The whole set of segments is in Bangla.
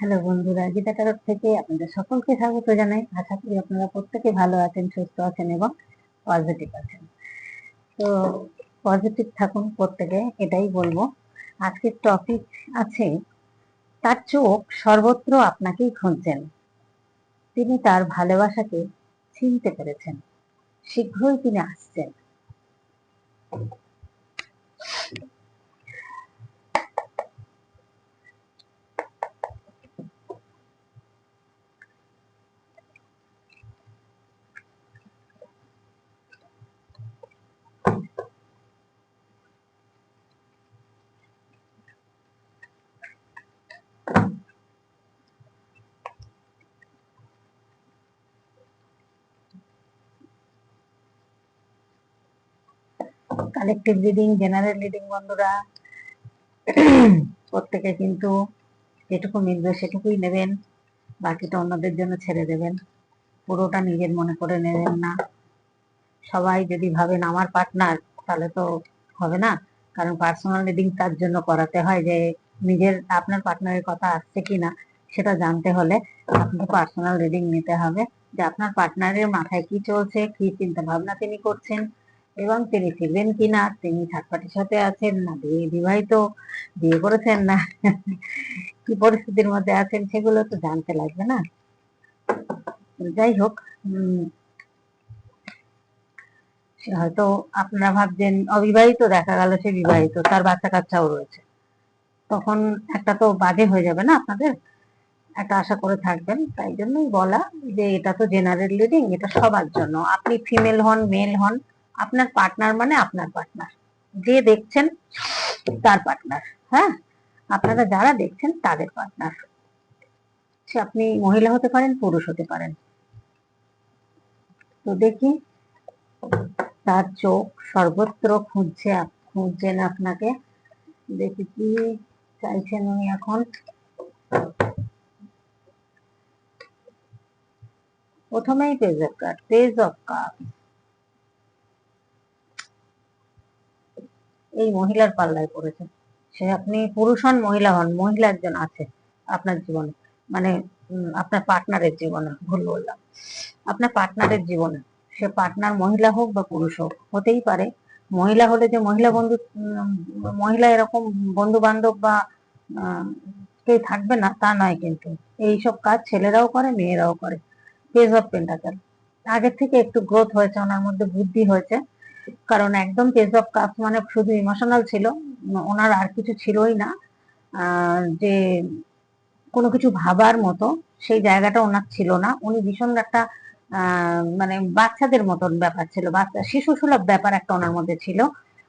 হ্যালো বন্ধুরা, গীতা তরফ থেকে আপনাদের সকলকে স্বাগত জানাই। আশা করি আপনারা প্রত্যেকে ভালো আছেন, সুস্থ আছেন এবং পজিটিভ আছেন। তো পজিটিভ থাকুন প্রত্যেকে, এটাই বলব। আজকের টপিক আছে, তার চোখ সর্বত্র আপনাকেই খুঁজছেন। তিনি তার ভালোবাসাকে চিনতে পেরেছেন। শীঘ্রই তিনি আসছেন। কালেকটিভ রিডিং জেনারেল রিডিং বন্ধুরা। প্রত্যেকে কিন্তু যেটুকু মিলবে সেটুকুই নেবেন, বাকিটা অন্যদের জন্য ছেড়ে দেবেন। পুরোটা নিজের মনে করে নেবেন না। সবাই যদি ভাবেন আমার পার্টনার তাহলে তো হবে না। কারণ পার্সোনাল রিডিং তার জন্য করাতে হয় যে, নিজের, আপনার পার্টনারের কথা আসছে কিনা, সেটা জানতে হলে আপনাকে পার্সোনাল রিডিং নিতে হবে। যে আপনার পার্টনারের মাথায় কি চলছে, কি চিন্তা ভাবনা তিনি করছেন এবং তিনি ফিরবেন কিনা, তিনি থার্ড সাথে আছেন না বিয়ে বিবাহিত, বিয়ে করেছেন না, কি পরিস্থিতির মধ্যে আছেন সেগুলো তো জানতে লাগবে না। যাই হোক হয়তো আপনারা ভাবছেন, অবিবাহিত দেখা গেল সে বিবাহিত, তার বাচ্চা কাচ্চাও রয়েছে। তখন একটা তো বাজে হয়ে যাবে না আপনাদের? একটা আশা করে থাকবেন, তাই জন্যই বলা যে এটা তো জেনারেল রিডিং এটা সবার জন্য। আপনি ফিমেল হন মেল হন আপনার পার্টনার মানে আপনার পার্টনার যে দেখছেন তার পার্টনার হ্যাঁ? আপনারা যারা দেখছেন তাদের পার্টনার সে আপনি মহিলা হতে পারেন, পুরুষ হতে পারেন। তো দেখি, তার চোখ সর্বত্র খুঁজছে খুঁজছেন আপনাকে। দেখি কি চাইছেন উনি এখন। প্রথমেই page of card page of card এই মহিলার পাল্লায় পড়েছে। সে আপনি পুরুষ হন মহিলা হন, মহিলা একজন আছে আপনার জীবনে। মানে আপনার পার্টনারের জীবনে, ভুল বললাম। আপনার পার্টনারের জীবনে, সে পার্টনার মহিলা হোক বা পুরুষ হোক, হতেই পারে। মহিলা হলে যে মহিলা বন্ধু মহিলা এরকম বন্ধু বান্ধব বা কেউ থাকবে না, তা নয় কিন্তু। এইসব কাজ ছেলেরাও করে, মেয়েরাও করে। পেজ অফ পেন্টাকেল আগের থেকে একটু গ্রোথ হয়েছে, ওনার মধ্যে বুদ্ধি হয়েছে। কারণ একদম পেজ অফ কাপ মানে শুধু ইমোশনাল ছিল, ওনার আর কিছু ছিলই না। যে কোনো কিছু ভাবার মতো সেই জায়গাটা ওনার ছিল না। উনি ভীষণ একটা মানে বাচ্চাদের মতন ব্যাপার ছিল, বাচ্চা, শিশু সুলভ ব্যাপার একটা ওনার মধ্যে ছিল।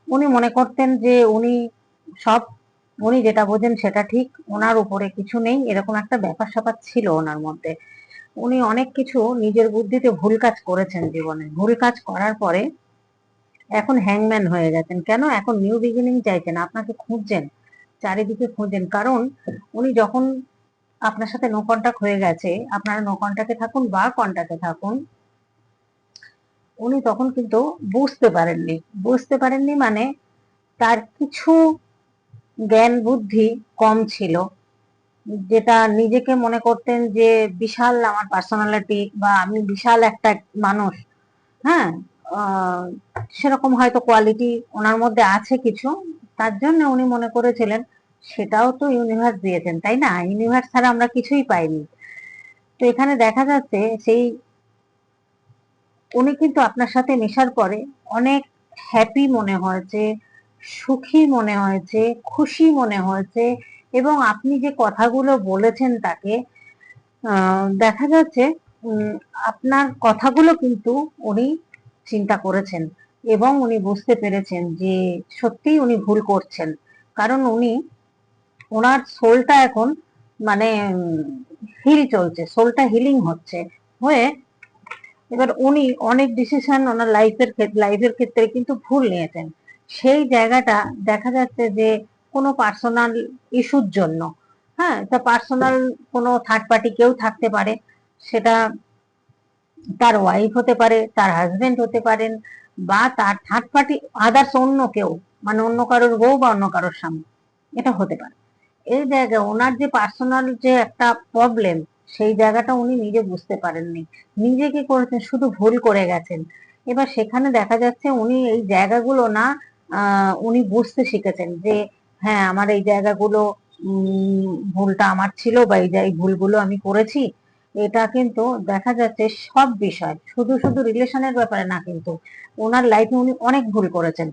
উনি মনে করতেন যে উনি সব, উনি যেটা বোঝেন সেটা ঠিক, ওনার উপরে কিছু নেই, এরকম একটা ব্যাপার স্যাপার ছিল ওনার মধ্যে। উনি অনেক কিছু নিজের বুদ্ধিতে ভুল কাজ করেছেন জীবনে। ভুল কাজ করার পরে এখন হ্যাংম্যান হয়ে গেছেন। কেন? এখন নিউ বিগিনিং চাইছেন, আপনাকে খুঁজছেন, চারিদিকে খুঁজছেন। কারণ উনি যখন আপনার সাথে নো কন্টাক্ট হয়ে গেছে, আপনারা নো কন্টাক্টে থাকুন বা কন্টাক্টে থাকুন, উনি তখন কিন্তু বুঝতে পারেননি। বুঝতে পারেননি মানে তার কিছু জ্ঞান বুদ্ধি কম ছিল, যেটা নিজেকে মনে করতেন যে, বিশাল আমার পার্সোনালিটি বা আমি বিশাল একটা মানুষ। হ্যাঁ? সেরকম হয়তো কোয়ালিটি ওনার মধ্যে আছে কিছু। তার জন্য উনি মনে করেছিলেন, সেটাও তো ইউনিভার্স দিয়েছেন, তাই না? ইউনিভার্স ছাড়া আমরা কিছুই পাইনি। তো এখানে দেখা যাচ্ছে সেই, উনি কিন্তু আপনার সাথে মেশার পরে অনেক হ্যাপি মনে হয়েছে, সুখী মনে হয়েছে, খুশি মনে হয়েছে, এবং আপনি যে কথাগুলো বলেছেন তাকে দেখা যাচ্ছে আপনার কথাগুলো কিন্তু উনি চিন্তা করেছেন এবং উনি বুঝতে পেরেছেন যে সত্যিই উনি ভুল করছেন। কারণ উনি, ওনার সোলটা এখন মানে হিল চলছে সোলটা হিলিং হচ্ছে। হয়ে এবার উনি অনেক ডিসিশন ওনার লাইফের লাইফের ক্ষেত্রে কিন্তু ভুল নিয়েছেন। সেই জায়গাটা দেখা যাচ্ছে যে কোনো পার্সোনাল ইস্যুর জন্য। হ্যাঁ তা পার্সোনাল কোনো থার্ড পার্টি কেউ থাকতে পারে, সেটা তার ওয়াইফ হতে পারে, তার হাজবেন্ড হতে পারেন বা তার থার্ড পার্টি আদার্স অন্য কেউ মানে অন্য কারোর বউ বা অন্য কারোর স্বামী, এটা হতে পারে। এই জায়গায় ওনার যে পার্সোনাল যে একটা প্রবলেম সেই জায়গাটা উনি নিজে বুঝতে পারেননি। নিজে কি করেছেন? শুধু ভুল করে গেছেন। এবার সেখানে দেখা যাচ্ছে উনি এই জায়গাগুলো না উনি বুঝতে শিখেছেন যে হ্যাঁ আমার এই জায়গাগুলো ভুলটা আমার ছিল বা এই ভুলগুলো আমি করেছি। এটা কিন্তু দেখা যাচ্ছে সব বিষয়, শুধু শুধু রিলেশনের ব্যাপারে না কিন্তু ওনার লাইফে উনি অনেক ভুল করেছেন।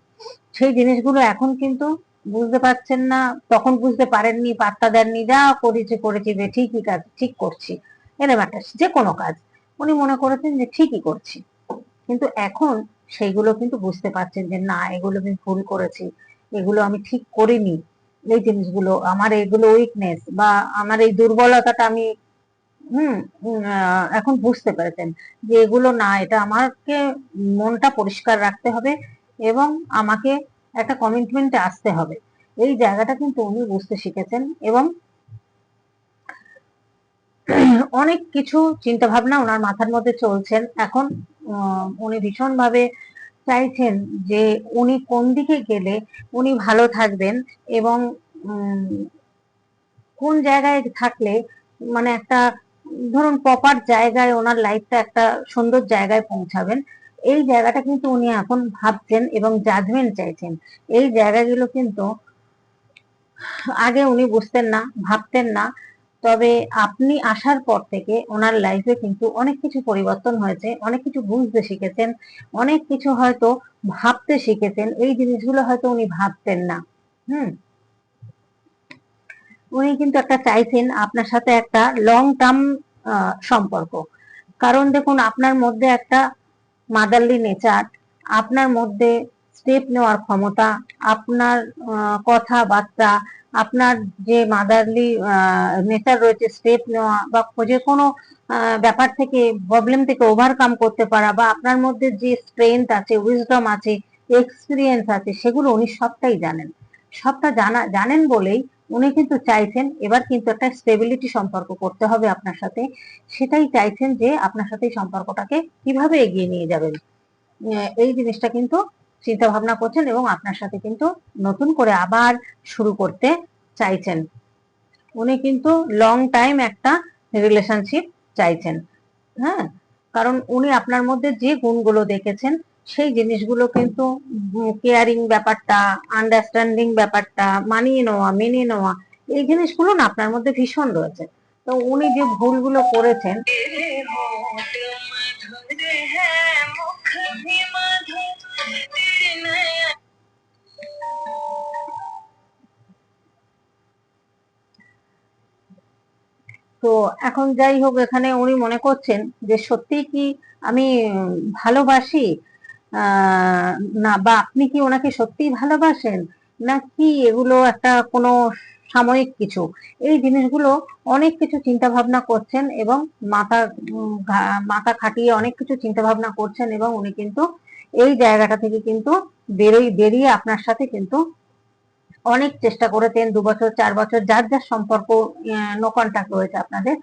সেই জিনিসগুলো এখন কিন্তু বুঝতে পারছেন না, তখন বুঝতে পারেননি, পাত্তা দেননি, যা করেছি করেছি বে ঠিকই কাজ, ঠিক করছি। এরকম একটা, যে কোনো কাজ, উনি মনে করেছেন যে ঠিকই করছি। কিন্তু এখন সেইগুলো কিন্তু বুঝতে পারছেন যে না, এগুলো আমি ভুল করেছি, এগুলো আমি ঠিক করিনি। এই জিনিসগুলো, আমার এগুলো উইকনেস বা আমার এই দুর্বলতাটা আমি হুম আহ, এখন বুঝতে পেরেছেন যে এগুলো না এটা আমাকে মনটা পরিষ্কার রাখতে হবে এবং আমাকে একটা কমিটমেন্টে আসতে হবে। এই জায়গাটা কিন্তু উনি বুঝতে শিখেছেন এবং অনেক কিছু চিন্তা ভাবনা ওনার মাথার মধ্যে চলছেন। এখন উনি ভীষণ ভাবে চাইছেন যে উনি কোন দিকে গেলে উনি ভালো থাকবেন এবং কোন জায়গায় থাকলে মানে একটা ধরুন প্রপার জায়গায় ওনার লাইফটা একটা সুন্দর জায়গায় পৌঁছাবেন। এই জায়গাটা কিন্তু উনি এখন ভাবছেন এবং জাজমেন্ট চাইছেন। এই জায়গাগুলো কিন্তু আগে উনি বুঝতেন না, ভাবতেন না। তবে আপনি আসার পর থেকে ওনার লাইফে কিন্তু অনেক কিছু পরিবর্তন হয়েছে, অনেক কিছু বুঝতে শিখেছেন, অনেক কিছু হয়তো ভাবতে শিখেছেন। এই জিনিসগুলো হয়তো উনি ভাবতেন না। হুম? উনি কিন্তু একটা চাইছেন আপনার সাথে একটা লং টার্ম সম্পর্ক। কারণ দেখুন, আপনার মধ্যে একটা মাদারলি নেচার আপনার মধ্যে স্টেপ নেওয়ার ক্ষমতা, আপনার কথাবার্তা, আপনার যে মাদারলি নেচার রয়েছে স্টেপ নেওয়া বা যে কোনো ব্যাপার থেকে প্রবলেম থেকে ওভারকাম করতে পারা বা আপনার মধ্যে যে স্ট্রেংথ আছে উইজডম আছে এক্সপিরিয়েন্স আছে, সেগুলো উনি সবটাই জানেন। সবটা জানা, জানেন বলেই উনি কিন্তু চাইছেন এবার কিন্তু একটা স্টেবিলিটি সম্পর্ক করতে হবে আপনার সাথে। সেটাই চাইছেন যে আপনার সাথে সম্পর্কটাকে কীভাবে এগিয়ে নিয়ে যাবেন। এই জিনিসটা কিন্তু চিন্তা ভাবনা করছেন এবং আপনার সাথে কিন্তু নতুন করে আবার শুরু করতে চাইছেন। উনি কিন্তু লং টাইম একটা রিলেশনশিপ চাইছেন। হ্যাঁ? কারণ উনি আপনার মধ্যে যে গুণগুলো দেখেছেন সেই জিনিসগুলো কিন্তু কেয়ারিং ব্যাপারটা আন্ডারস্ট্যান্ডিং ব্যাপারটা, মানিয়ে নেওয়া, মেনে নেওয়া, এই জিনিসগুলো না আপনার মধ্যে ভীষণ রয়েছে। তো উনি যে ভুলগুলো করেছেন তো এখন যাই হোক, এখানে উনি মনে করছেন যে সত্যি কি আমি ভালোবাসি? না, বা আপনি কি ওনাকে সত্যিই ভালোবাসেন? নাকি এগুলো একটা কোনো সাময়িক কিছু? এই জিনিসগুলো অনেক কিছু চিন্তা ভাবনা করছেন এবং মাথা মাথা খাটিয়ে অনেক কিছু চিন্তা ভাবনা করছেন এবং উনি কিন্তু এই জায়গাটা থেকে কিন্তু বেরোই, বেরিয়ে আপনার সাথে কিন্তু অনেক চেষ্টা করেছেন, দু বছর, চার বছর, যার যার সম্পর্ক নো কন্ট্যাক্ট রয়েছে আপনাদের।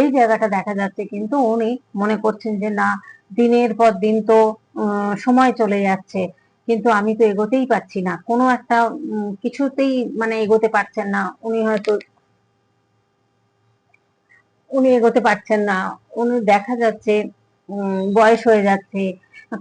এই জায়গাটা দেখা যাচ্ছে কিন্তু উনি মনে করছেন যে না, দিনের পর দিন তো সময় চলে যাচ্ছে। কিন্তু আমি তো এগোতেই পারছি না। কোনো একটা কিছুতেই মানে এগোতে পারছেন না। উনি হয়তো উনি এগোতে পারছেন না। উনি দেখা যাচ্ছে বয়স হয়ে যাচ্ছে।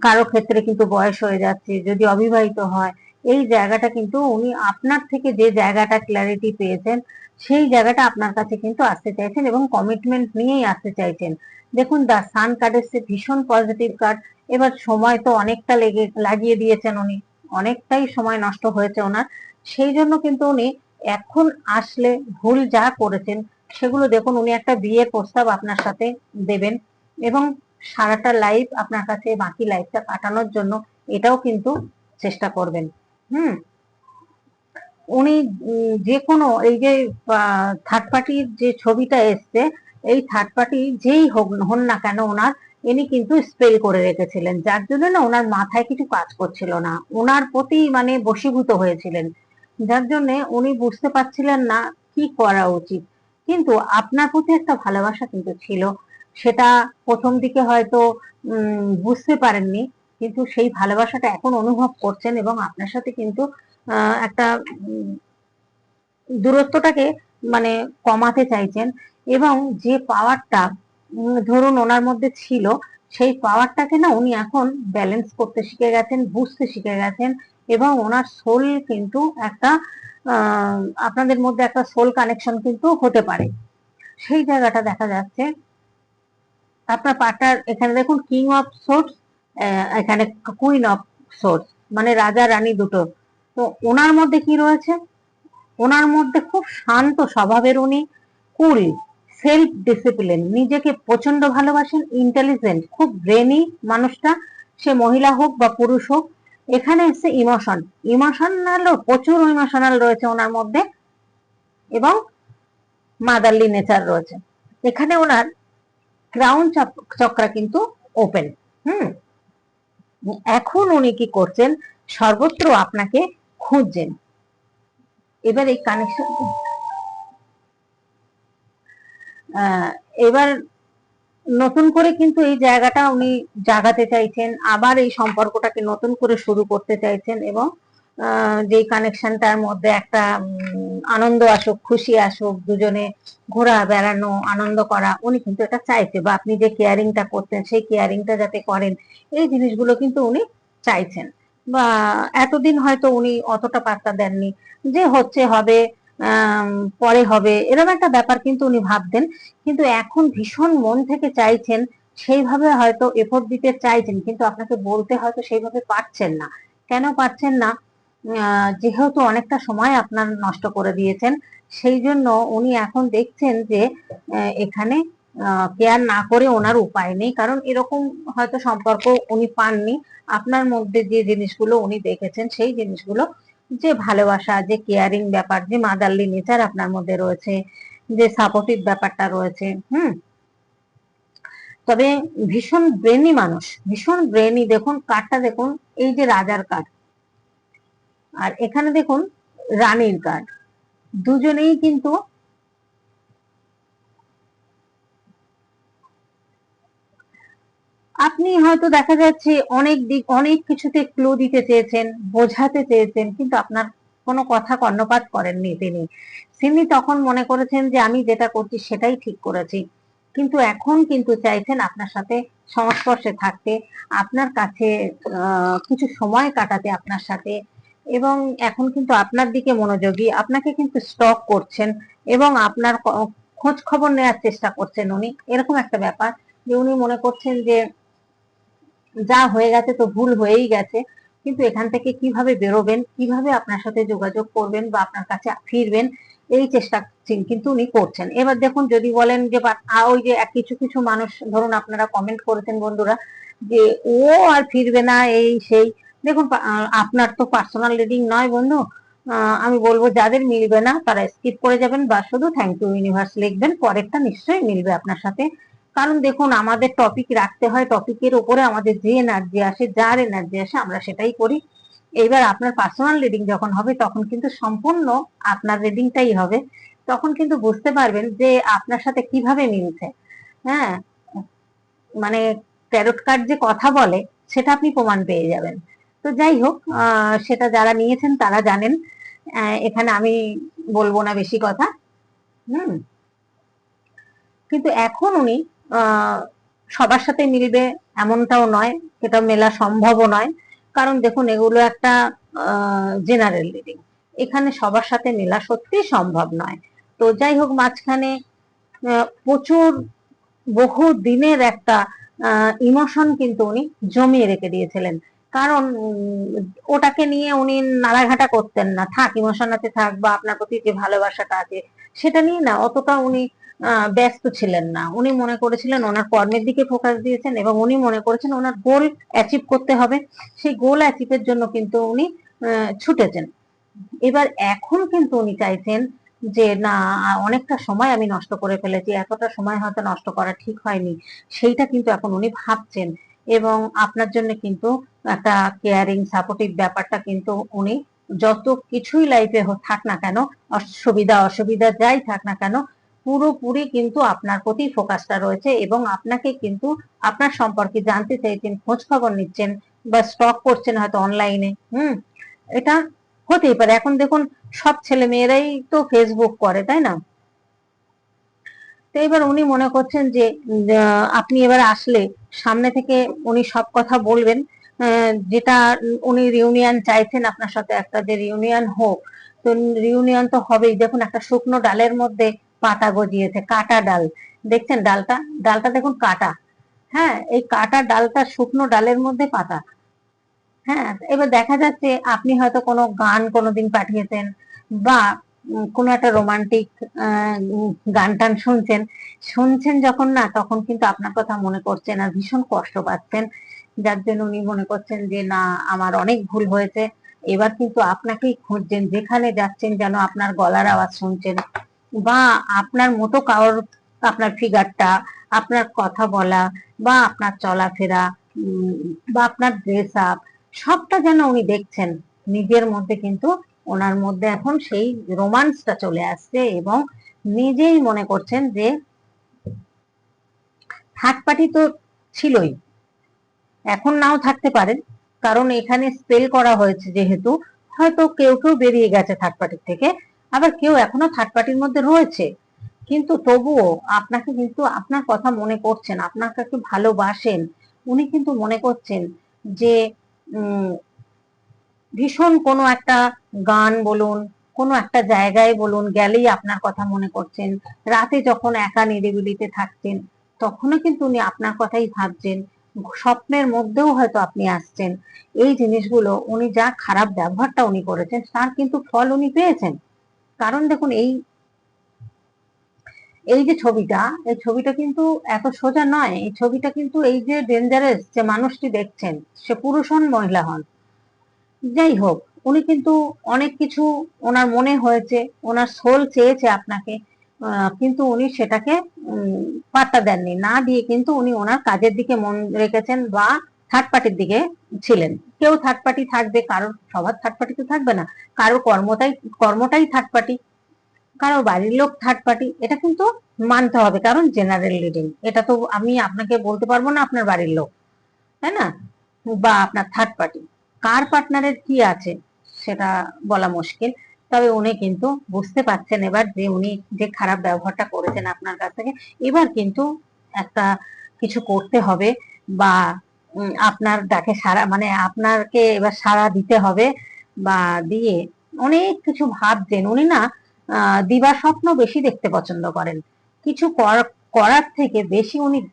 কারও ক্ষেত্রে কিন্তু বয়স হয়ে যাচ্ছে, যদি অবিবাহিত হয়। এই জায়গাটা কিন্তু উনি আপনার থেকে যে জায়গাটা ক্ল্যারিটি পেয়েছেন, সেই জায়গাটা আপনার কাছে কিন্তু আসতে চাইছেন এবং কমিটমেন্ট নিয়েই আসতে চাইছেন। দেখুন দা সান কার্ড এসছে, ভীষণ পজিটিভ কার্ড এবার সময় তো অনেকটা লেগে, লাগিয়ে দিয়েছেন উনি। অনেকটাই সময় নষ্ট হয়েছে ওনার। সেই জন্য কিন্তু উনি এখন আসলে ভুল যা করেছেন, সেগুলো দেখুন, উনি একটা বিয়ের প্রস্তাব আপনার সাথে দেবেন এবং সারাটা লাইফ আপনার কাছে, বাকি লাইফটা কাটানোর জন্য এটাও কিন্তু চেষ্টা করবেন। হুম? উনি যে কোনো এই যে থার্ড পার্টির যে ছবিটা এসছে, এই থার্ড পার্টি যেই হোক, হন না কেন ওনার ইনি কিন্তু স্পেল করে রেখেছিলেন। যার জন্য না ওনার মাথায় কিছু কাজ করছিল না। ওনার প্রতি মানে বশীভূত হয়েছিলেন। যার জন্য উনি বুঝতে পারছিলেন না কি করা উচিত। কিন্তু আপনার প্রতি একটা ভালোবাসা কিন্তু ছিল। সেটা প্রথম দিকে হয়তো বুঝতে পারেননি। কিন্তু সেই ভালোবাসাটা এখন অনুভব করছেন এবং আপনার সাথে কিন্তু একটা দূরত্বটাকে মানে কমাতে চাইছেন। এবং যে পাওয়ারটা ধরুন ওনার মধ্যে ছিল, সেই পাওয়ারটাকে না উনি এখন ব্যালেন্স করতে শিখে গেছেন, বুঝতে শিখে গেছেন এবং ওনার সোল কিন্তু একটা আপনাদের মধ্যে একটা সোল কানেকশন কিন্তু হতে পারে। সেই জায়গাটা দেখা যাচ্ছে। আপনার পার্টনার এখানে দেখুন কিং অফ সোর্স এখানে কুইন অফ সোর্স মানে রাজা রানী দুটো। তো ওনার মধ্যে কি রয়েছে? ওনার মধ্যে খুব শান্ত স্বভাবের উনি কুল সেলফ ডিসিপ্লিন নিজেকে প্রচণ্ড ভালোবাসেন ইন্টেলিজেন্ট খুব ব্রেনি মানুষটা, সে মহিলা হোক বা পুরুষ হোক, এখানে এসে ইমোশন ইমোশনালও প্রচুর ইমোশনাল রয়েছে ওনার মধ্যে, এবং মাদারলি নেচার রয়েছে, এখানে ওনার ক্রাউন চক্রা কিন্তু ওপেন হুম, এখন উনি কি করছেন, সর্বত্র আপনাকে খুঁজছেন, এবার এই কানেকশন এবার নতুন করে কিন্তু এই জায়গাটা উনি জাগাতে চাইছেন, আবার এই সম্পর্কটাকে নতুন করে শুরু করতে চাইছেন এবং যে কানেকশনটার মধ্যে একটা আনন্দ আসুক, খুশি আসুক, দুজনে ঘোরা, বেড়ানো, আনন্দ করা, উনি কিন্তু এটা চাইছে বা আপনি যে কেয়ারিংটা করতেন, সেই কেয়ারিংটা যাতে করেন, এই জিনিসগুলো কিন্তু উনি চাইছেন। বা, এতদিন হয়তো উনি অতটা পাত্তা দেননি যে হচ্ছে হবে পরে হবে। এরকম একটা ব্যাপার কিন্তু উনি ভাবতেন। কিন্তু এখন ভীষণ মন থেকে চাইছেন, সেইভাবে হয়তো এফোর্ট দিতে চাইছেন, কিন্তু আপনাকে বলতে হয়তো সেইভাবে পারছেন না। কেন পারছেন না? যেহেতু অনেকটা সময় আপনার নষ্ট করে দিয়েছেন, সেই জন্য উনি এখন দেখছেন যে এখানে কেয়ার না করে ওনার উপায় নেই। কারণ এরকম হয়তো সম্পর্ক উনি পাননি। আপনার মধ্যে যে জিনিসগুলো উনি দেখেছেন, সেই জিনিসগুলো যে ভালোবাসা, যে কেয়ারিং ব্যাপার, যে মাদারলি নেচার আপনার মধ্যে রয়েছে, যে সাপোর্টিভ ব্যাপারটা রয়েছে, হুম? তবে ভীষণ ব্রেনি মানুষ, ভীষণ ব্রেনি দেখুন কার্ডটা দেখুন, এই যে রাজার কার্ড আর এখানে দেখুন রানীর কার্ড দুজনেই কিন্তু আপনি হয়তো দেখা যাচ্ছে অনেক দিক, অনেক কিছুতে ক্লু দিতে চেয়েছেন, বোঝাতে চেয়েছেন, কিন্তু আপনার কোনো কথা কর্ণপাত করেননি তিনি। তিনি তখন মনে করেছেন যে আমি যেটা করছি সেটাই ঠিক করেছি। কিন্তু এখন কিন্তু চাইছেন আপনার সাথে সংস্পর্শে থাকতে, আপনার কাছে কিছু সময় কাটাতে আপনার সাথে। এবং এখন কিন্তু আপনার দিকে মনোযোগী, আপনাকে কিন্তু স্টক করছেন এবং আপনার খোঁজ খবর নেওয়ার চেষ্টা করছেন উনি। এরকম একটা ব্যাপার যে উনি মনে করছেন যে যা হয়ে গেছে তো ভুল হয়েই গেছে। কিন্তু এখান থেকে কীভাবে বেরোবেন, কীভাবে আপনার সাথে যোগাযোগ করবেন বা আপনার কাছে ফিরবেন, এই চেষ্টা কিন্তু উনি করছেন। এবার দেখুন, যদি বলেন যে ওই যে কিছু কিছু মানুষ, ধরুন আপনারা কমেন্ট করেছেন বন্ধুরা, যে, ও আর ফিরবে না, এই, সেই। দেখুন আপনার তো পার্সোনাল রিডিং নয় বন্ধু। আমি বলব, যাদের মিলবে না, তারা স্কিপ করে যাবেন বা শুধু থ্যাংক ইউ ইউনিভার্স লিখবেন, পরেরটা নিশ্চয়ই মিলবে আপনার সাথে। কারণ দেখুন, আমাদের টপিক রাখতে হয় টপিকের উপরে আমাদের যে এনার্জি আসে, যার এনার্জি আসে, আমরা সেটাই করি। এইবার আপনার পার্সোনাল রিডিং যখন হবে, তখন কিন্তু সম্পূর্ণ আপনার রিডিংটাই হবে। তখন কিন্তু বুঝতে পারবেন যে আপনার সাথে কীভাবে মিলছে। হ্যাঁ? মানে ট্যারোট কার্ড যে কথা বলে, সেটা আপনি প্রমাণ পেয়ে যাবেন। তো যাই হোক সেটা যারা নিয়েছেন, তারা জানেন। এখানে আমি বলব না বেশি কথা। হুম? কিন্তু এখন উনি সবার সাথে মিলবে এমনটাও নয় সেটা মেলা সম্ভবও নয়। কারণ দেখুন, এগুলো একটা জেনারেল রিডিং এখানে সবার সাথে মেলা সত্যি সম্ভব নয়। তো যাই হোক, মাঝখানে প্রচুর, বহু দিনের একটা ইমোশন কিন্তু উনি জমিয়ে রেখে দিয়েছিলেন। কারণ ওটাকে নিয়ে উনি নাড়াঘাটা করতেন না। থাক ইমোশনাতে থাক, বা আপনার প্রতি যে ভালোবাসাটা আছে, সেটা নিয়ে না, অতটা উনি ব্যস্ত ছিলেন না। উনি মনে করেছিলেন ওনার কর্মের দিকে ফোকাস দিয়েছেন এবং উনি মনে করেছেন ওনার গোল অ্যাচিভ করতে হবে। সেই গোল অ্যাচিভের জন্য কিন্তু উনি ছুটেছেন। এবার এখন কিন্তু উনি চাইছেন যে, না, অনেকটা সময় আমি নষ্ট করে ফেলেছি, এতটা সময় হয়তো নষ্ট করা ঠিক হয়নি। সেইটা কিন্তু এখন উনি ভাবছেন এবং আপনার জন্য কিন্তু একটা কেয়ারিং সাপোর্টিভ ব্যাপারটা কিন্তু উনি যত কিছুই লাইফে থাক না কেন সুবিধা অসুবিধা যাই থাক না কেন পুরোপুরি কিন্তু আপনার প্রতি ফোকাসটা রয়েছে এবং আপনাকে কিন্তু আপনার সম্পর্কে জানতে চাইছেন খোঁজ খবর নিচ্ছেন বা স্টক করছেন হয়তো অনলাইনে হুম? এটা হতেই পারে। এখন দেখুন, সব ছেলে মেয়েরাই তো ফেসবুক করে, তাই না? তো এবার উনি মনে করছেন যে আপনি এবার আসলে সামনে থেকে উনি সব কথা বলবেন যেটা উনি রিউনিয়ন চাইছেন আপনার সাথে একটা যে রিউনিয়ন হোক, তো রিউনিয়ন তো হবেই। দেখুন, একটা শুকনো ডালের মধ্যে পাতা গজিয়েছে, কাটা ডাল। দেখছেন ডালটা? ডালটা দেখুন কাটা। হ্যাঁ এই কাটা ডালটা শুকনো ডালের মধ্যে পাতা। হ্যাঁ এবার দেখা যাচ্ছে আপনি হয়তো কোনো গান কোনোদিন পাঠিয়েছেন বা কোনো একটা রোমান্টিক গান টান শুনছেন। শুনছেন যখন না, তখন কিন্তু আপনার কথা মনে করছেন আর ভীষণ কষ্ট পাচ্ছেন। যার জন্য উনি মনে করছেন যে, না, আমার অনেক ভুল হয়েছে। এবার কিন্তু আপনাকেই খুঁজছেন, যেখানে যাচ্ছেন যেন আপনার গলার আওয়াজ শুনছেন। বা আপনার মতো কারোর আপনার ফিগারটা আপনার কথা বলা বা আপনার চলাফেরা বা আপনার ড্রেস আপ সবটা যেন উনি দেখছেন। নিজের মধ্যে কিন্তু ওনার মধ্যে এখন সেই রোমান্সটা চলে আসছে এবং নিজেই মনে করছেন যে থার্ড পার্টি তো ছিলই। এখন নাও থাকতে পারেন। কারণ এখানে স্পেল করা হয়েছে যেহেতু, হয়তো কেউ কেউ বেরিয়ে গেছে থার্ড পার্টির থেকে। আবার কেউ এখনও থার্ড পার্টির মধ্যে রয়েছে। কিন্তু তবুও আপনাকে কিন্তু আপনার কথা মনে করছেন, আপনাকে একটু ভালোবাসেন। উনি কিন্তু মনে করছেন যে ভীষণ কোনো একটা গান বলুন, কোনো একটা জায়গায় বলুন, গেলেই আপনার কথা মনে করছেন। রাতে যখন একা নিরিবিলিতে থাকছেন, তখনও কিন্তু উনি আপনার কথাই ভাবছেন। স্বপ্নের মধ্যেও হয়তো আপনি আসছেন। এই জিনিসগুলো উনি যা খারাপ ব্যবহারটা উনি করেছেন, তার কিন্তু ফল উনি পেয়েছেন। কারণ দেখুন, এই এই যে ছবিটা, এই ছবিটা কিন্তু এত সোজা নয়। এই ছবিটা কিন্তু এই যে ডেঞ্জারাস যে মানুষটি দেখছেন, সে পুরুষ হন, মহিলা হন, যাই হোক, উনি কিন্তু অনেক কিছু ওনার মনে হয়েছে, ওনার সোল চেয়েছে আপনাকে কিন্তু উনি সেটাকে পাত্তা দেননি। না দিয়ে কিন্তু উনি ওনার কাজের দিকে মন রেখেছেন বা থার্ড পার্টির দিকে ছিলেন। কেউ থার্ড পার্টি থাকবে, কারোর সবার থার্ড পার্টি তো থাকবে না। কারোর কর্মটাই কর্মটাই থার্ড পার্টি কারোর বাড়ির লোক থার্ড পার্টি এটা কিন্তু মানতে হবে। কারণ জেনারেল লিডিং এটা তো আমি আপনাকে বলতে পারব না আপনার বাড়ির লোক, তাই না? বা আপনার থার্ড পার্টি কার পার্টনারের কি আছে, সেটা বলা মুশকিল। তবে উনি কিন্তু বুঝতে পারছেন এবার যে উনি যে খারাপ ব্যবহারটা করেছেন আপনার কাছ থেকে, এবার কিন্তু একটা কিছু করতে হবে বা আপনার ডাকে সারা মানে আপনাকে এবার সারা দিতে হবে বা দিয়ে অনেক কিছু ভাবছেন। উনি না দিবা স্বপ্ন বেশি দেখতে পছন্দ করেন। কিছু কর- করার থেকে বেশি উনি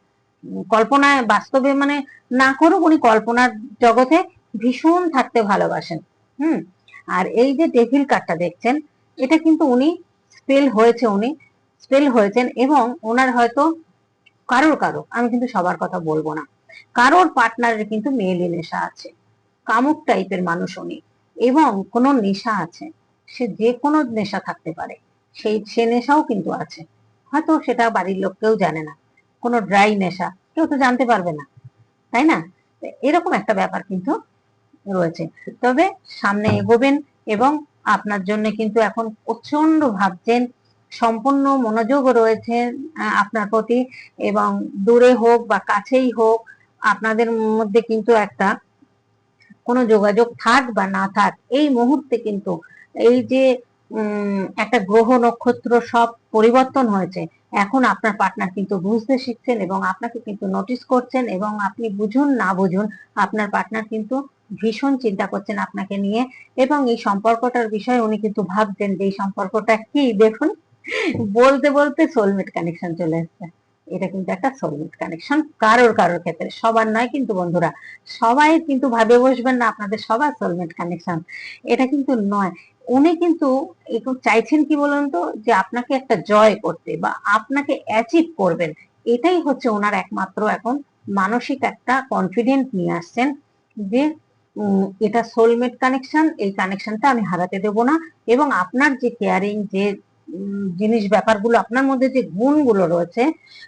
কল্পনায় বাস্তবে মানে না করুক উনি কল্পনার জগতে ভীষণ থাকতে ভালোবাসেন। হুম? আর এই যে ডেভিল কার্ডটা দেখছেন, এটা কিন্তু উনি স্পেল হয়েছে উনি, স্পেল হয়েছেন এবং ওনার হয়তো কারোর কারও, আমি কিন্তু সবার কথা বলব না। কারোর পার্টনারের কিন্তু মেয়েলি নেশা আছে, কামুক টাইপের মানুষ উনি এবং কোনো নেশা আছে, সে যে কোনো নেশা থাকতে পারে, সেই, সে নেশাও কিন্তু আছে। হয়তো সেটা বাড়ির লোক কেউ জানে না, কোনো ড্রাই নেশা, কেউ তো জানতে পারবে না, তাই না? এরকম একটা ব্যাপার কিন্তু রয়েছে। তবে সামনে এগোবেন এবং আপনার জন্য কিন্তু এখন প্রচণ্ড ভাবছেন, সম্পূর্ণ মনোযোগ রয়েছে আপনার প্রতি এবং দূরে হোক বা কাছেই হোক আপনাদের মধ্যে কিন্তু একটা কোনো যোগাযোগ থাক বা না থাক, এই মুহূর্তে কিন্তু এই যে একটা গ্রহ নক্ষত্র সব পরিবর্তন হয়েছে, এখন আপনার পার্টনার কিন্তু বুঝতে শিখছেন এবং আপনাকে কিন্তু নোটিস করছেন এবং আপনি বুঝুন না বুঝুন, আপনার পার্টনার কিন্তু ভীষণ চিন্তা করছেন আপনাকে নিয়ে এবং এই সম্পর্কটার বিষয়ে উনি কিন্তু ভাবছেন যে এই সম্পর্কটা কি? দেখুন, বলতে বলতে সোলমেট কানেকশন চলে এসছে। এটা কিন্তু একটা সোলমেট কানেকশন কারোর কারোর ক্ষেত্রে, সবার নয় কিন্তু বন্ধুরা, সবাই কিন্তু ভাবে বসবেন না, আপনাদের সবার সোলমেট কানেকশন এটা কিন্তু নয়। উনি কিন্তু একটু চাইছেন কি বলুন তো, যে আপনাকে একটা জয় করতে বা আপনাকে অ্যাচিভ করবেন। এটাই হচ্ছে ওনার একমাত্র এখন মানসিক একটা কনফিডেন্ট নিয়ে আসছেন যে এটা সোলমেট কানেকশন এই কানেকশনটা আমি হারাতে দেব না। এবং আপনার যে কেয়ারিং যে জিনিস ব্যাপারগুলো আপনার মধ্যে যে গুণগুলো রয়েছে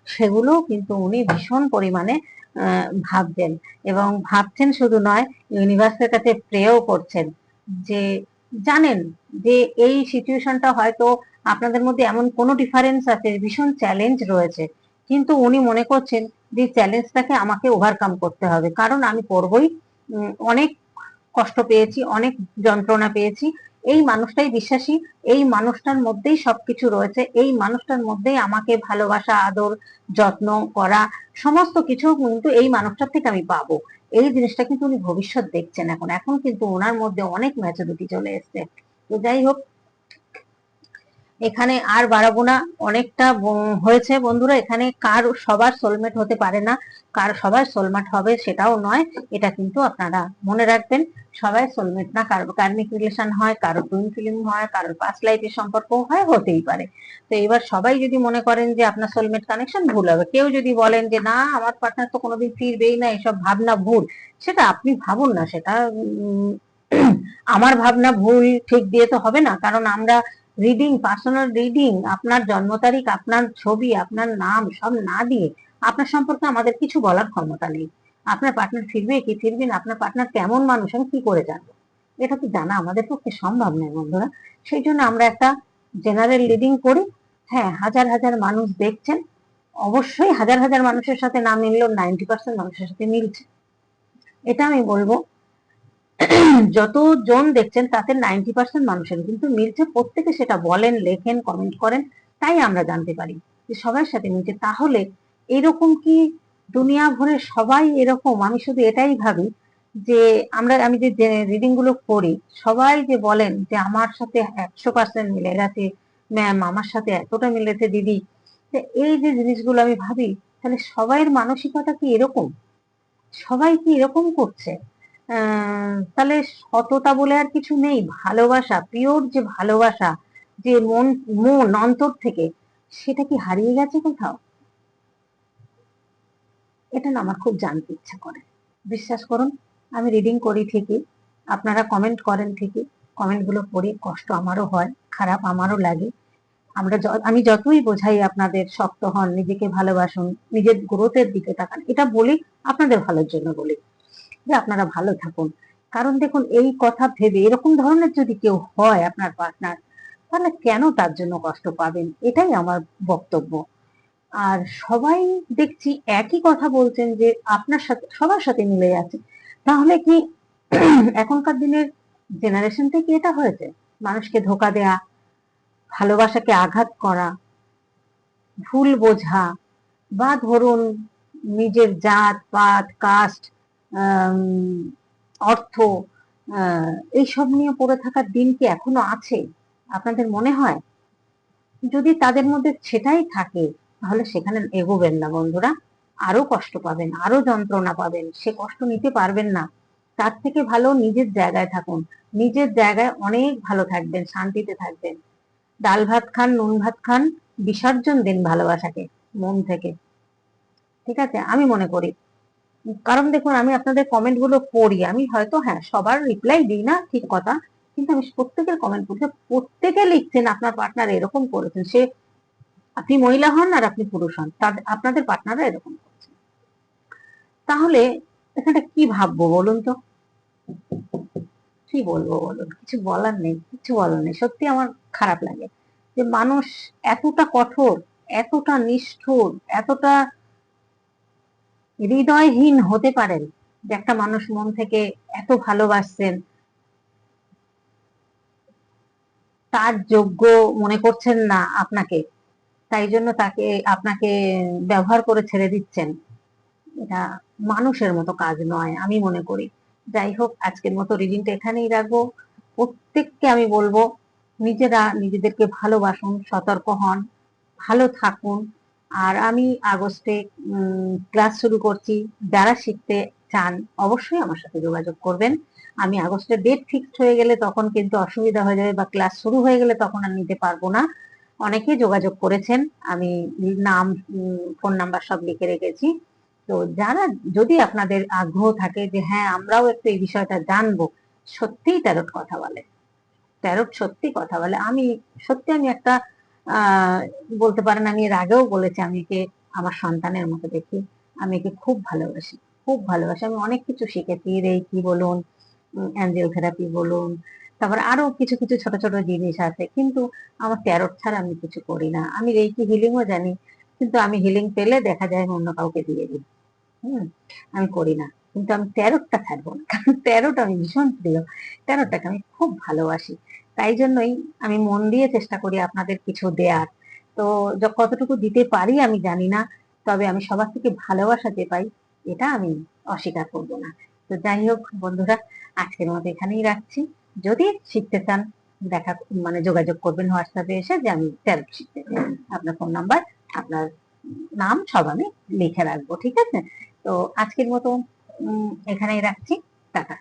সেগুলো কিন্তু উনি ভীষণ পরিমাণে আহ, ভাবছেন এবং ভাবছেন শুধু নয় ইউনিভার্সের কাছে প্রেও করছেন। যে জানেন যে এই সিচুয়েশনটা হয়তো আপনাদের মধ্যে এমন কোনো ডিফারেন্স আছে ভীষণ চ্যালেঞ্জ রয়েছে। কিন্তু উনি মনে করছেন যে চ্যালেঞ্জটাকে আমাকে ওভারকাম করতে হবে। কারণ আমি করবই অনেক কষ্ট পেয়েছি অনেক যন্ত্রণা পেয়েছি এই মানুষটাই বিশ্বাসী, এই মানুষটার মধ্যেই সবকিছু রয়েছে, এই মানুষটার মধ্যেই আমাকে ভালোবাসা, আদর, যত্ন করা, সমস্ত কিছু কিন্তু এই মানুষটার থেকে আমি পাবো। এই জিনিসটা কিন্তু উনি ভবিষ্যৎ দেখছেন এখন। এখন কিন্তু ওনার মধ্যে অনেক ম্যাচুরিটি চলে এসছে। তো যাই হোক এখানে আর বাড়াবো না। অনেকটা হয়েছে বন্ধুরা, এখানে কার সবার সোলমেট হতে পারে না, কার সবার সোলমেট হবে সেটাও নয়, এটা কিন্তু আপনারা মনে রাখবেন। সবাই সোলমেট না, কারও কার্মিক রিলেশন হয়, কারও টুইন ফিল্ম হয় কারোর পাস্ট লাইফের সম্পর্ক হয়, হতেই পারে। তো এবার সবাই যদি মনে করেন যে আপনার সোলমেট কানেকশন ভুল হবে, কেউ যদি বলেন যে, না, আমার পার্টনার তো কোনোদিন ফিরবেই না, এসব ভাবনা ভুল। সেটা আপনি ভাবুন না, সেটা আমার ভাবনা ভুল, ঠিক দিয়ে তো হবে না। কারণ আমরা রিডিং পার্সোনাল রিডিং আপনার জন্ম তারিখ, আপনার ছবি, আপনার নাম, সব না দিয়ে আপনার সম্পর্কে আমাদের কিছু বলার ক্ষমতা নেই। আপনার পার্টনার ফিরবে কি ফিরবে না, আপনার পার্টনার কেমন মানুষ, আমি কি করে জানব? এটা তো জানা আমাদের পক্ষে সম্ভব নয় বন্ধুরা। সেই জন্য আমরা একটা জেনারেল রিডিং করি। হ্যাঁ হাজার হাজার মানুষ দেখছেন। অবশ্যই হাজার হাজার মানুষের সাথে না মিললেও নাইনটি পার্সেন্ট মানুষের সাথে মিলছে। এটা আমি বলব। যতজন দেখছেন তাতে নাইনটি পার্সেন্ট মানুষের কিন্তু মিলছে প্রত্যেকে সেটা বলেন, লেখেন কমেন্ট করেন, তাই আমরা জানতে পারি যে সবার সাথে মিলছে। তাহলে এরকম কি দুনিয়া ভরে সবাই এরকম? আমি শুধু এটাই ভাবি যে আমরা, আমি যে রিডিংগুলো করি সবাই যে বলেন যে আমার সাথে একশো পার্সেন্ট মিলে গেছে ম্যাম আমার সাথে এতটা মিলেছে দিদি এই যে জিনিসগুলো আমি ভাবি, তাহলে সবাইয়ের মানসিকতা কি এরকম? সবাই কি এরকম করছে? তাহলে সততা বলে আর কিছু নেই। ভালোবাসা পিওর যে ভালোবাসা, যে মন মন অন্তর থেকে, সেটা কি হারিয়ে গেছে কোথাও? এটা না আমার খুব জানতে ইচ্ছা করে। বিশ্বাস করুন, আমি রিডিং করি ঠিকই, আপনারা কমেন্ট করেন ঠিকই। কমেন্টগুলো পড়ি কষ্ট আমারও হয়, খারাপ আমারও লাগে। আমরা আমি যতই বোঝাই আপনাদের শক্ত হন, নিজেকে ভালোবাসুন, নিজের গ্রোথের দিকে তাকান, এটা বলি, আপনাদের ভালোর জন্য বলি। যে আপনারা ভালো থাকুন। কারণ দেখুন, এই কথা ভেবে এরকম ধরনের যদি কেউ হয় আপনার পার্টনার তাহলে কেন তার জন্য কষ্ট পাবেন? এটাই আমার বক্তব্য। আর সবাই দেখছি একই কথা বলছেন যে আপনার সাথে, সবার সাথে মিলে আছে তাহলে কি এখনকার দিনের জেনারেশন থেকে এটা হয়েছে? মানুষকে ধোকা দেয়া, ভালোবাসাকে আঘাত করা, ভুল বোঝা, বা ধরুন নিজের জাত, পাত কাস্ট অর্থ এইসব নিয়ে পড়ে থাকার দিন কি এখনও আছে? আপনাদের মনে হয়? যদি তাদের মধ্যে সেটাই থাকে, তাহলে সেখানে এগোবেন না বন্ধুরা। আরও কষ্ট পাবেন, আরও যন্ত্রণা পাবেন। সে কষ্ট নিতে পারবেন না। তার থেকে ভালো নিজের জায়গায় থাকুন। নিজের জায়গায় অনেক ভালো থাকবেন, শান্তিতে থাকবেন। ডাল ভাত খান, নুন ভাত খান, বিসর্জন দিন ভালোবাসাকে, মন থেকে। ঠিক আছে? আমি মনে করি কারণ দেখুন, আমি আপনাদের কমেন্টগুলো পড়ি। আমি হয়তো হ্যাঁ সবার রিপ্লাই দিই না, ঠিক কথা। কিন্তু আমি প্রত্যেকের কমেন্ট পড়ছি প্রত্যেকে লিখছেন, আপনার পার্টনার এরকম করেছেন। সে, আপনি মহিলা হন আর আপনি পুরুষ হন, তাদের, আপনাদের পার্টনাররা এরকম করছেন। তাহলে এখানে কি ভাববো বলুন তো? কি বলব বলুন? কিছু বলার নেই, কিছু বলার নেই। সত্যি আমার খারাপ লাগে যে মানুষ এতটা কঠোর, এতটা নিষ্ঠুর, এতটা হৃদয়হীন হতে পারেন যে একটা মানুষ মন থেকে এত ভালোবাসছেন। তার যোগ্য মনে করছেন না আপনাকে, তাই জন্য তাকে, আপনাকে ব্যবহার করে ছেড়ে দিচ্ছেন। এটা মানুষের মতো কাজ নয়, আমি মনে করি। যাই হোক, আজকের মতো রিডিংটা এখানেই রাখব। প্রত্যেককে আমি বলব, নিজেরা নিজেদেরকে ভালোবাসুন, সতর্ক হন, ভালো থাকুন। আর আমি আগস্টে ক্লাস শুরু করছি। যারা শিখতে চান অবশ্যই আমার সাথে যোগাযোগ করবেন। আমি আগস্টের ডেট ফিক্সড হয়ে গেলে তখন কিন্তু অসুবিধা হয়ে যাবে বা ক্লাস শুরু হয়ে গেলে তখন আর নিতে পারব না। অনেকে যোগাযোগ করেছেন। আমি নাম ফোন নাম্বার সব লিখে রেখেছি। তো যারা, যদি আপনাদের আগ্রহ থাকে যে হ্যাঁ আমরাও একটু এই বিষয়টা জানব, সত্যিই ট্যারট কথা বলে। ট্যারট সত্যি কথা বলে। আমি, সত্যি আমি একটা বলতে পারেন আমি এর আগেও বলেছি, আমি একে আমার সন্তানের মতো দেখি। আমি একে খুব ভালোবাসি খুব ভালোবাসি। আমি অনেক কিছু শিখেছি রেকি বলুন অ্যাঞ্জেল থেরাপি বলুন, তারপর আরও কিছু কিছু ছোট ছোট জিনিস আছে। কিন্তু আমার ট্যারট ছাড়া আমি কিছু করি না। আমি রেকি হিলিংও জানি, কিন্তু আমি হিলিং পেলে দেখা যায় অন্য কাউকে দিয়ে দিই। হুম, আমি করি না। কিন্তু আমি ট্যারোটটা ছাড়বো না। কারণ ট্যারোট আমি ভীষণ প্রিয়। ট্যারোটটাকে আমি খুব ভালোবাসি। তাই জন্যই আমি মন দিয়ে চেষ্টা করি আপনাদের কিছু দেয়ার। তো কতটুকু দিতে পারি আমি জানি না, তবে আমি সবার থেকে ভালোবাসা যে পাই, এটা আমি অস্বীকার করব না। তো যাই হোক বন্ধুরা, আজকের মতো এখানেই রাখছি। যদি শিখতে চান, দেখা মানে যোগাযোগ করবেন হোয়াটসঅ্যাপে এসে যে আমি ট্যারোট শিখতে আপনার ফোন নাম্বার, আপনার নাম সব আমি লিখে রাখব, ঠিক আছে? তো আজকের মতো এখানেই রাখছি। টাটা।